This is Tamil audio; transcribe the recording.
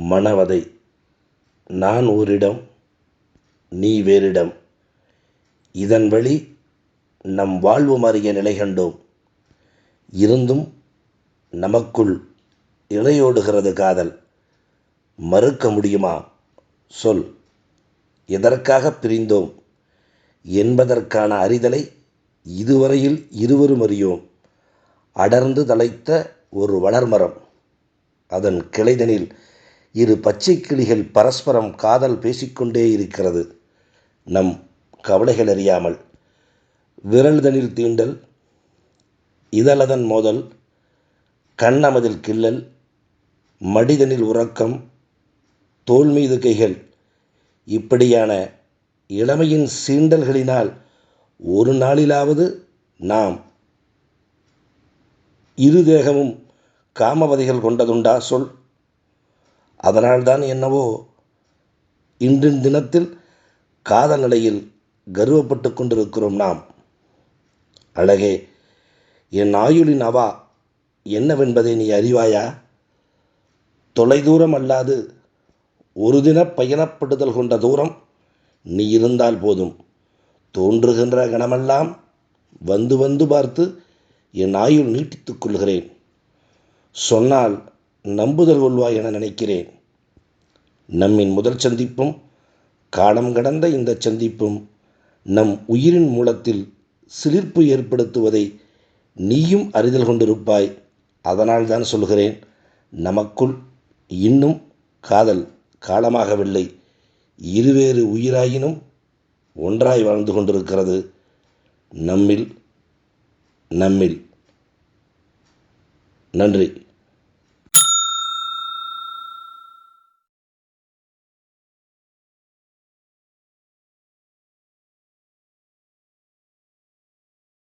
மனவதை நான் ஓரிடம் நீ வேறிடம். இதன் வழி நம் வாழ்வு மறிய நிலை கண்டோம். இருந்தும் நமக்குள் இழையோடுகிறது காதல். மறுக்க முடியுமா? சொல். எதற்காக பிரிந்தோம்? என்பதற்கான அறிதலை இதுவரையில் இருவரும் அறியோம். அடர்ந்து தலைத்த ஒரு வளர்மரம். அதன் கிளைதனில் இரு பச்சை கிளிகள் பரஸ்பரம் காதல் பேசிக்கொண்டே இருக்கிறது. நம் கவலைகள் அறியாமல். விரல்தனில் தீண்டல் இதழதன் மோதல் கண்ணமதில் கிள்ளல் மடிதனில் உறக்கம் தோல் மீது கைகள். இப்படியான இளமையின் சீண்டல்களினால் ஒரு நாளிலாவது நாம் இரு தேகமும் காமவதிகள் கொண்டதுண்டா சொல். அதனால்தான் என்னவோ இன்றின் தினத்தில் காதல் நிலையில் கர்வப்பட்டு கொண்டிருக்கிறோம் நாம். அழகே என் ஆயுளின் அவா என்னவென்பதை நீ அறிவாயா? தொலைதூரம் அல்லாது ஒரு தின பயணப்படுதல் கொண்ட தூரம் நீ இருந்தால் போதும். தோன்றுகின்ற கணமெல்லாம் வந்து வந்து பார்த்து என் ஆயுள் நீட்டித்துக் கொள்கிறேன். சொன்னால் நம்புதல் கொள்வாய் என நினைக்கிறேன். நம்மின் முதல் சந்திப்பும் காலம் கடந்த இந்த சந்திப்பும் நம் உயிரின் மூலத்தில் சிலிர்ப்பு ஏற்படுத்துவதை நீயும் அறிதல் கொண்டிருப்பாய். அதனால் தான் சொல்கிறேன் நமக்குள் இன்னும் காதல் காலமாகவில்லை. இருவேறு உயிராயினும் ஒன்றாய் வாழ்ந்து கொண்டிருக்கிறது. நம்மில் நம்மில். நன்றி.